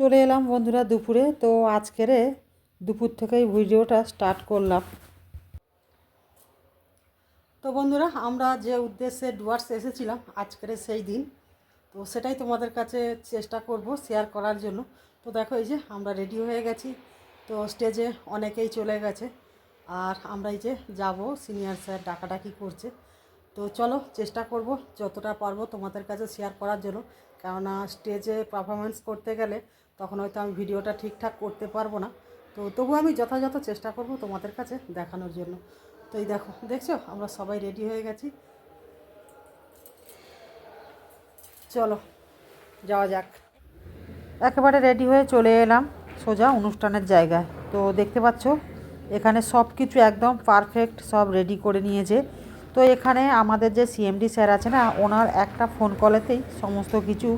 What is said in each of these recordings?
চলে এলাম বন্ধুরা দুপুরে। তো আজকেরে দুপুর থেকেই ভিডিওটা স্টার্ট করলাম। তো বন্ধুরা, আমরা যে উদ্দেশ্যে ডুয়ার্স এসেছিলাম, আজকের সেই দিন। তো সেটাই তোমাদের কাছে চেষ্টা করব শেয়ার করার জন্য। তো দেখো এই যে আমরা রেডি হয়ে গেছি। তো স্টেজে অনেকেই চলে গেছে। আর আমরা এই যে যাব সিনিয়র স্যার ডাকাডাকি করছে। তো চলো চেষ্টা করব যতটা পারব তোমাদের কাছে শেয়ার করার জন্য। কেননা স্টেজে পারফরমেন্স করতে গেলে তখন হয়তো আমি ভিডিওটা ঠিকঠাক করতে পারব না। তো তবু আমি যথাযথ চেষ্টা করব তোমাদের কাছে দেখানোর জন্য। তো এই দেখো, দেখছ? আমরা সবাই রেডি হয়ে গেছি। চলো, যাওয়া যাক। একেবারে রেডি হয়ে চলে এলাম সোজা অনুষ্ঠানের জায়গায়। তো দেখতে পাচ্ছ, এখানে সব কিছু একদম পারফেক্ট সব রেডি করে নিয়েছে। তো এখানে আমাদের যে সিএমডি স্যার আছে না, ওনার একটা ফোন কলেতেই সমস্ত কিছু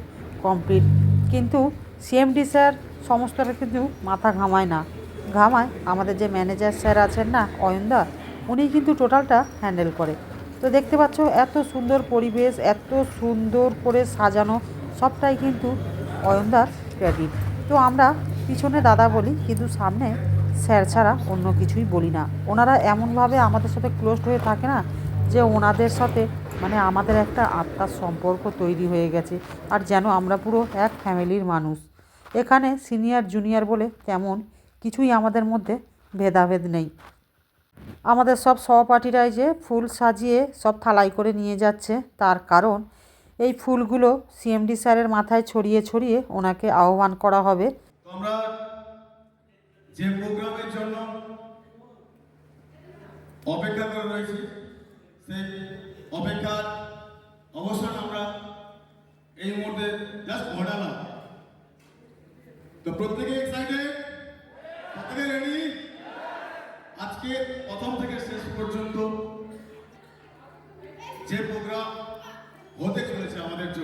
কমপ্লিট কিন্তু সিএমডি স্যার সমস্তটা কিন্তু মাথা ঘামায় না। ঘামায়। আমাদের যে ম্যানেজার স্যার আছেন না অয়নদা উনি কিন্তু টোটালটা হ্যান্ডেল করে। তো দেখতে পাচ্ছ, এত সুন্দর পরিবেশ, এত সুন্দর করে সাজানো, সবটাই কিন্তু অয়নদার ক্রেডিট তো আমরা পিছনে দাদা বলি, কিন্তু সামনে স্যার ছাড়া অন্য কিছুই বলি না। ওনারা এমনভাবে আমাদের সাথে ক্লোজড হয়ে থাকে না, যে ওনাদের সাথে মানে আমাদের একটা আত্মার সম্পর্ক তৈরি হয়ে গেছে, আর যেন আমরা পুরো এক ফ্যামিলির মানুষ। এখানে সিনিয়র, জুনিয়র বলে তেমন কিছুই আমাদের মধ্যে ভেদাভেদ নেই। আমাদের সব সহপাঠীরাই যে ফুল সাজিয়ে সব থালাই করে নিয়ে যাচ্ছে, তার কারণ এই ফুলগুলো সিএমডি স্যারের মাথায় ছড়িয়ে ছড়িয়ে ওনাকে আহ্বান করা হবে। যে প্রোগ্রামের জন্য অপেক্ষা করে রয়েছি, সেই অপেক্ষার আমরা এই মুহূর্তে জাস্ট ঘটালাম। তো প্রত্যেকে এক্সাইটেড প্রত্যেকে রেডি আজকে প্রথম থেকে শেষ পর্যন্ত যে প্রোগ্রাম হতে চলেছে আমাদের জন্য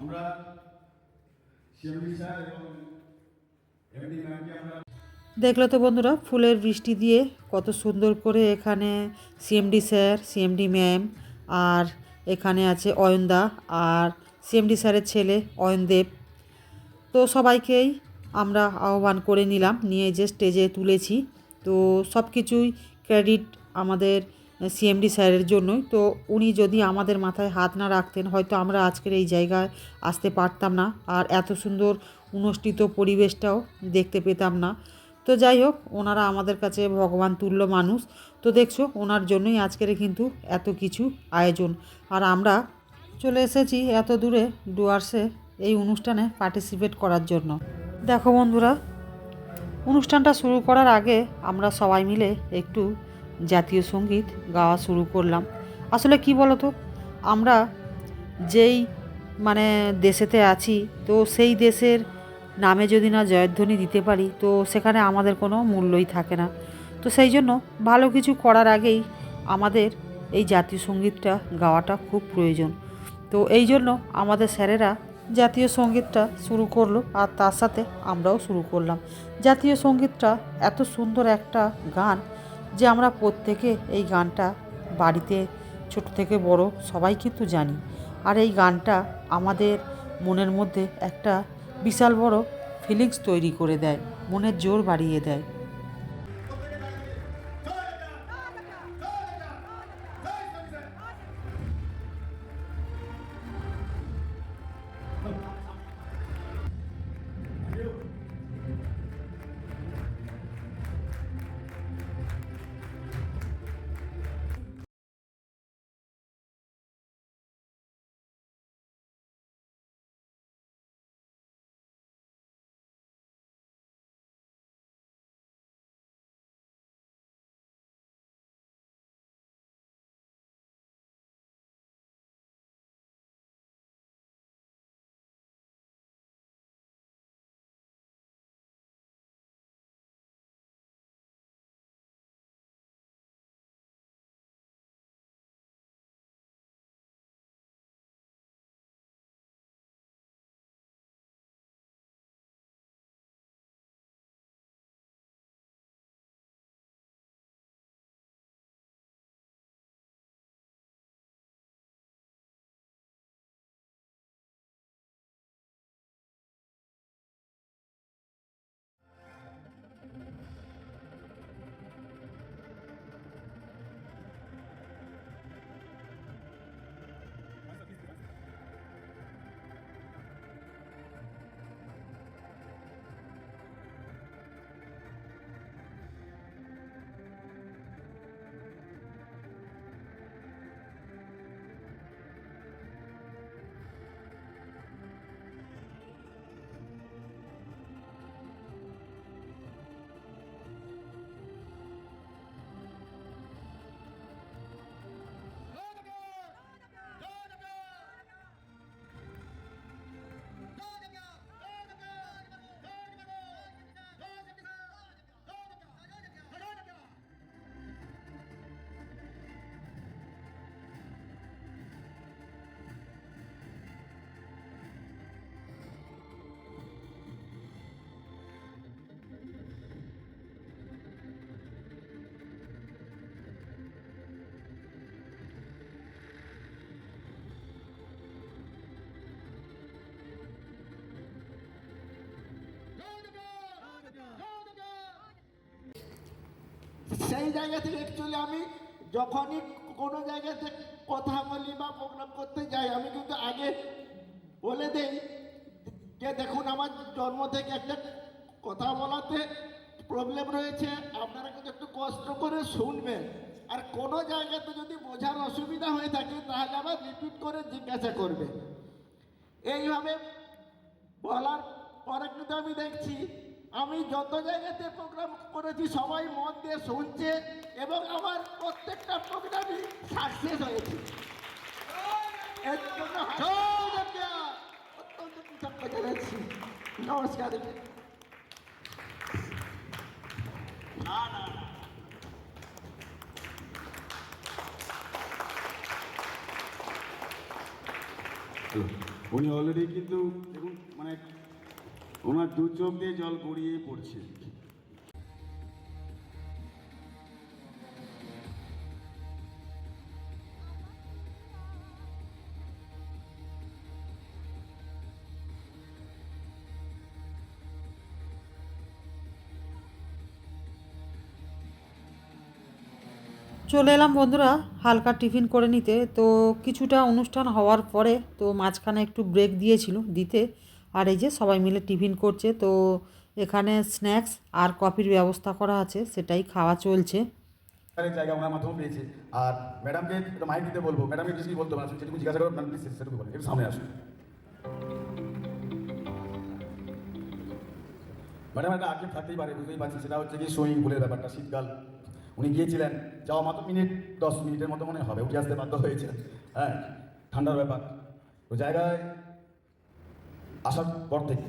আমরা দেখল তো বন্ধুরা, ফুলের বৃষ্টি দিয়ে কত সুন্দর করে এখানে সিএমডি স্যার সিএমডি ম্যাম আর এখানে আছে অয়নদা আর সিএমডি স্যারের ছেলে অয়নদেব। তো সবাইকেই আমরা আহ্বান করে নিলাম, নিয়ে যে স্টেজে তুলেছি। তো সব কিছুই ক্রেডিট আমাদের সিএমডি স্যারের জন্যই। তো উনি যদি আমাদের মাথায় হাত না রাখতেন, হয়তো আমরা আজকের এই জায়গায় আসতে পারতাম না। আর এত সুন্দর অনুষ্ঠিত পরিবেশটাও দেখতে পেতাম না। তো যাই হোক, ওনারা আমাদের কাছে ভগবান তুল্য মানুষ। তো দেখছ, ওনার জন্যই আজকের কিন্তু এত কিছু আয়োজন। আর আমরা চলে এসেছি এত দূরে ডুয়ার্সে এই অনুষ্ঠানে পার্টিসিপেট করার জন্য। দেখো বন্ধুরা, অনুষ্ঠানটা শুরু করার আগে আমরা সবাই মিলে একটু জাতীয় সংগীত গাওয়া শুরু করলাম। আসলে কি বলো তো আমরা যেই মানে দেশেতে আছি, তো সেই দেশের নামে যদি না জয়ধ্বনি দিতে পারি, তো সেখানে আমাদের কোনো মূল্যই থাকে না। তো সেই জন্য ভালো কিছু করার আগেই আমাদের এই জাতীয় সঙ্গীতটা গাওয়াটা খুব প্রয়োজন। তো এই জন্য আমাদের স্যারেরা জাতীয় সঙ্গীতটা শুরু করল আর তার সাথে আমরাও শুরু করলাম। জাতীয় সঙ্গীতটা এত সুন্দর একটা গান যে আমরা প্রত্যেকে এই গানটা বাড়িতে ছোট থেকে বড় সবাই কিন্তু জানি। আর এই গানটা আমাদের মনের মধ্যে একটা বিশাল বড় ফিলিংস তৈরি করে দেয়, মনের জোর বাড়িয়ে দেয়। সেই জায়গা থেকে অ্যাকচুয়ালি আমি যখনই কোনো জায়গাতে কথা বলি বা প্রোগ্রাম করতে যাই, আমি কিন্তু আগে বলে দেই যে দেখুন আমার জন্ম থেকে একটা কথা বলাতে প্রবলেম রয়েছে, আপনারা কিন্তু একটু কষ্ট করে শুনবেন। আর কোনো জায়গাতে যদি বোঝার অসুবিধা হয়ে থাকে, তাহলে আবার রিপিট করে জিজ্ঞাসা করবে এইভাবে বলার পরে কিন্তু আমি দেখছি আমি যত জায়গাতে প্রোগ্রাম করেছি, সবাই মন দিয়ে শুনছে এবং আমার প্রত্যেকটা প্রোগ্রামই সাকসেস হয়েছে। নমস্কার। হ্যালো উনি অলরেডি কিন্তু ওনার দু চোখ দিয়ে জল গড়িয়ে পড়ছে। চলে এলাম বন্ধুরা, হালকা টিফিন করে নিতে। তো কিছুটা অনুষ্ঠান হওয়ার পরে তো মাঝখানে একটু ব্রেক দিয়েছিল দিতে। আর এই যে সবাই মিলে টিফিন করছে, তো এখানে স্ন্যাক্স আর কফির ব্যবস্থা করা আছে, সেটাই খাওয়া চলছে। জায়গা আর বলতে জিজ্ঞাসা ম্যাডাম একটু আক্ষেপ থাকতেই পারে, বুঝতেই পারছি সেটা হচ্ছে কি সুইমিং পুলের ব্যাপারটা, শীতকাল। উনি গিয়েছিলেন, যাওয়া মাত্র মিনিট দশ মিনিটের মতো মনে হবে। উঠে আসতে বাধ্য হয়েছে। হ্যাঁ ঠান্ডার ব্যাপার। তো জায়গায় আসার পর থেকে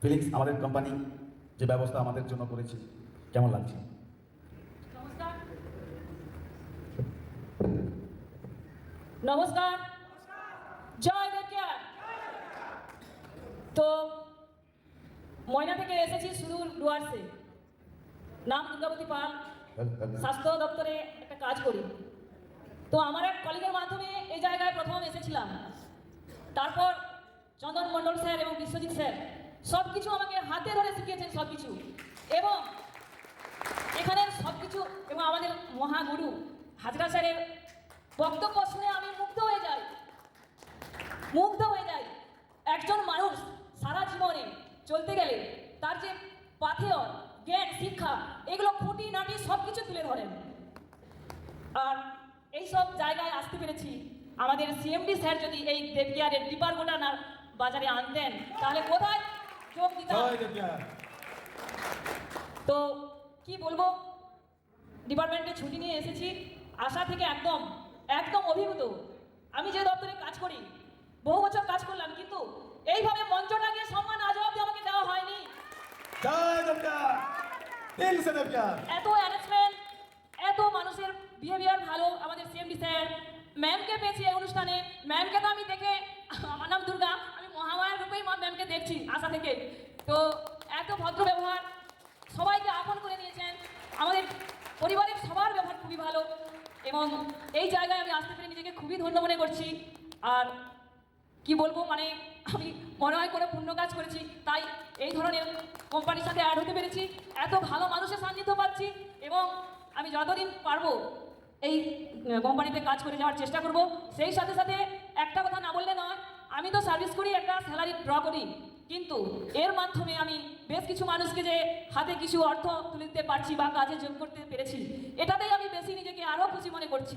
ফিলিংস আমাদের কোম্পানি যে ব্যবস্থা আমাদের জন্য করেছে কেমন লাগছে? নমস্কার। নমস্কার। জয় দেখিয়া তো ময়না থেকে এসেছি সুদূর ডুয়ার্সে। নাম দুর্গাবতী পাল। স্বাস্থ্য দপ্তরে একটা কাজ করি। তো আমার এক কলিগের মাধ্যমে এই জায়গায় প্রথম এসেছিলাম। তারপর চন্দন মণ্ডল স্যার এবং বিশ্বজিৎ স্যার সব কিছু আমাকে হাতে ধরে শিখিয়েছেন সব কিছু এবং এখানের সব কিছু এবং আমাদের মহাগুরু হাজরা স্যারের বক্তব্য শুনে আমি মুগ্ধ হয়ে যাই। মুগ্ধ হয়ে যাই। একজন মানুষ সারা জীবনে চলতে গেলে তার যে পাথেয় জ্ঞান, শিক্ষা, এগুলো খুঁটি নাটি সব কিছু তুলে ধরেন। আর এই সব জায়গায় আসতে পেরেছি। আমাদের সিএমডি স্যার যদি এই দেবগিয়ারের ডিপার্টমেন্টটা না বাজারে আনতেন তাহলে কোথায় যোগ দিতাম? তো কি বলব? ডিপার্টমেন্টে ছুটি নিয়ে এসেছি আশা থেকে একদম একদম অভিভূত। আমি যে দপ্তরে কাজ করি বহু বছর কাজ করলাম কিন্তু এইভাবে মঞ্চটাকে সম্মান আজ অব্দি আমাকে দেওয়া হয়নি। এত অ্যারেঞ্জমেন্ট এত মানুষের বিহেভিয়ার ভালো আমাদের সিএমডি স্যার ম্যামকে পেয়েছি এই অনুষ্ঠানে। ম্যামকে তো আমি দেখে আমার নাম দুর্গা আমি মহামায়ার রূপেই ম্যামকে দেখছি, আশা থেকে। তো এত ভদ্র ব্যবহার সবাইকে আপন করে নিয়েছেন। আমাদের পরিবারের সবার ব্যবহার খুবই ভালো এবং এই জায়গায় আমি আসতে পেরে নিজেকে খুবই ধন্য মনে করছি। আর কি বলব মানে আমি মনে হয় করে পুণ্য কাজ করেছি, তাই এই ধরনের কোম্পানির সাথে অ্যাড হতে পেরেছি। এত ভালো মানুষের সান্নিধ্য পাচ্ছি এবং আমি যতদিন পারব এই কোম্পানিতে কাজ করে যাওয়ার চেষ্টা করব। সেই সাথে সাথে একটা কথা না বললে নয় আমি তো সার্ভিস করি, একটা স্যালারি ড্র করি, কিন্তু এর মাধ্যমে আমি বেশ কিছু মানুষকে যে হাতে কিছু অর্থ তুলে দিতে পারছি বা কাজে যোগ করতে পেরেছি, এটাতেই আমি বেশি নিজেকে আরও খুশি মনে করছি।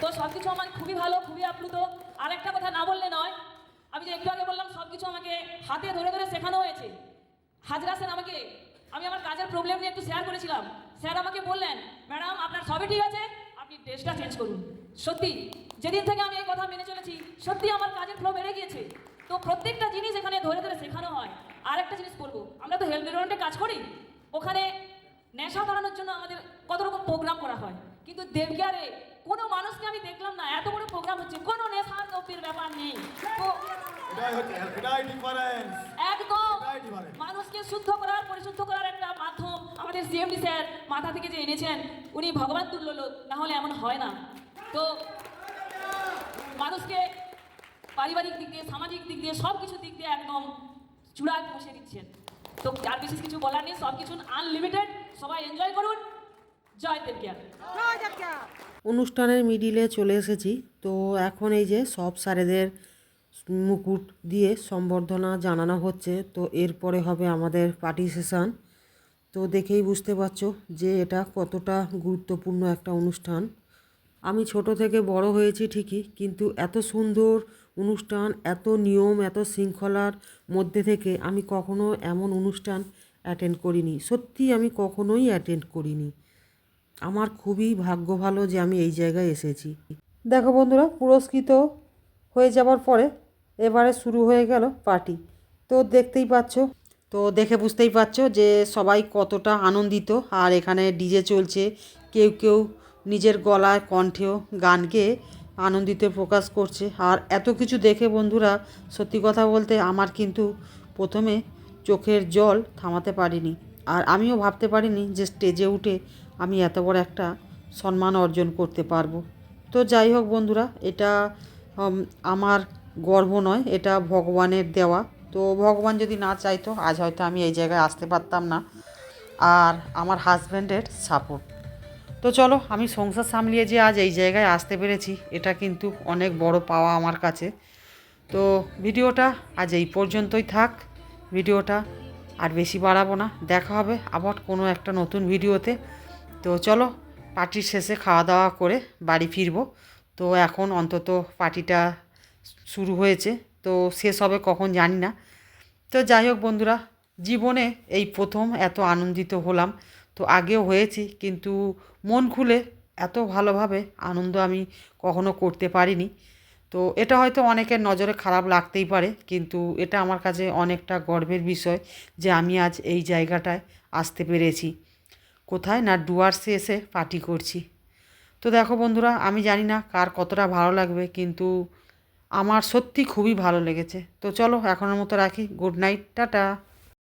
তো সব কিছু আমার খুবই ভালো, খুবই আপ্লুত। আর একটা কথা না বললে নয়, আমি যে একটু আগে বললাম সব কিছু আমাকে হাতে ধরে ধরে শেখানো হয়েছে। হাজরা স্যার আমাকে, আমি আমার কাজের প্রবলেম নিয়ে একটু শেয়ার করেছিলাম। স্যার আমাকে বললেন, ম্যাডাম, আপনার সবই ঠিক আছে? আপনি ড্রেসটা চেঞ্জ করুন। সত্যি যেদিন থেকে আমি এই কথা মেনে চলেছি সত্যি আমার কাজের ফ্লো বেড়ে গিয়েছে। তো প্রত্যেকটা জিনিস এখানে ধরে ধরে শেখানো হয়। আর একটা জিনিস বলব আমরা তো হেলথ ডিপার্টমেন্টে কাজ করি। ওখানে নেশা তাড়ানোর জন্য আমাদের কত রকম প্রোগ্রাম করা হয়। কিন্তু দেবগিয়ারে কোনো মানুষকে আমি দেখলাম না এত বড় প্রোগ্রাম হচ্ছে কোনো নেশা দ্রব্যের ব্যাপার নেই। একদম মানুষকে শুদ্ধ করার পরিশুদ্ধ করার একটা মাধ্যম আমাদের সিএমডি স্যার মাথা থেকে যে এনেছেন উনি ভগবান তুল্য লোক না হলে এমন হয় না। তো মানুষকে পারিবারিক দিক দিয়ে সামাজিক দিক দিয়ে সব কিছু দিক দিয়ে একদম চূড়ায় পৌঁছে দিচ্ছেন। তো আর বিশেষ কিছু বলার নেই সব কিছু আনলিমিটেড সবাই এনজয় করুন। জয় দেবকিয়া। অনুষ্ঠানের মিডিলে চলে এসেছি। তো এখন এই যে সব স্যারেদের মুকুট দিয়ে সম্বর্ধনা জানানো হচ্ছে তো এরপরে হবে আমাদের পার্টি সেশন তো দেখেই বুঝতে পারছ যে এটা কতটা গুরুত্বপূর্ণ একটা অনুষ্ঠান। আমি ছোট থেকে বড় হয়েছি ঠিকই, কিন্তু এত সুন্দর অনুষ্ঠান, এত নিয়ম, এত শৃঙ্খলার মধ্যে থেকে আমি কখনো এমন অনুষ্ঠান অ্যাটেন্ড করিনি। সত্যি আমি কখনোই অ্যাটেন্ড করিনি। আমার খুবই ভাগ্য ভালো যে আমি এই জায়গায় এসেছি। দেখো বন্ধুরা, পুরস্কৃত হয়ে যাওয়ার পরে এবারে শুরু হয়ে গেল পার্টি তো দেখতেই পাচ্ছ, তো দেখে বুঝতেই পারছ যে সবাই কতটা আনন্দিত। আর এখানে ডিজে চলছে, কেউ কেউ নিজের গলায়, কণ্ঠেও গান গেয়ে আনন্দিত প্রকাশ করছে। আর এত কিছু দেখে বন্ধুরা, সত্যি কথা বলতে আমার কিন্তু প্রথমে চোখের জল থামাতে পারিনি। আর আমিও ভাবতে পারিনি যে স্টেজে উঠে আমি এত বড় একটা সম্মান অর্জন করতে পারব। তো যাই হোক বন্ধুরা, এটা আমার গর্ব নয়, এটা ভগবানের দেওয়া। তো ভগবান যদি না চাইতো, আজ হয়তো আমি এই জায়গায় আসতে পারতাম না। আর আমার হাজব্যান্ডের সাপোর্ট তো চলো, আমি সংসার সামলিয়ে যে আজ এই জায়গায় আসতে পেরেছি, এটা কিন্তু অনেক বড় পাওয়া আমার কাছে। তো ভিডিওটা আজ এই পর্যন্তই থাক, ভিডিওটা আর বেশি বাড়াবো না। দেখা হবে আবার কোনো একটা নতুন ভিডিওতে। তো চলো, পার্টির শেষে খাওয়া দাওয়া করে বাড়ি ফিরবো। তো এখন অন্তত পার্টিটা শুরু হয়েছে। তো শেষ হবে কখন জানি না। তো যাই হোক বন্ধুরা, জীবনে এই প্রথম এত আনন্দিত হলাম। তো আগেও হয়েছি, কিন্তু মন খুলে এত ভালোভাবে আনন্দ আমি কখনো করতে পারিনি। তো এটা হয়তো অনেকের নজরে খারাপ লাগতেই পারে, কিন্তু এটা আমার কাছে অনেকটা গর্বের বিষয় যে আমি আজ এই জায়গাটায় আসতে পেরেছি। কোথায় না ডুয়ার্সে এসে পার্টি করছি। তো দেখো বন্ধুরা, আমি জানি না কার কতটা ভালো লাগবে, কিন্তু আমার সত্যি খুবই ভালো লেগেছে। তো চলো এখনের মতো রাখি। Good night, tata.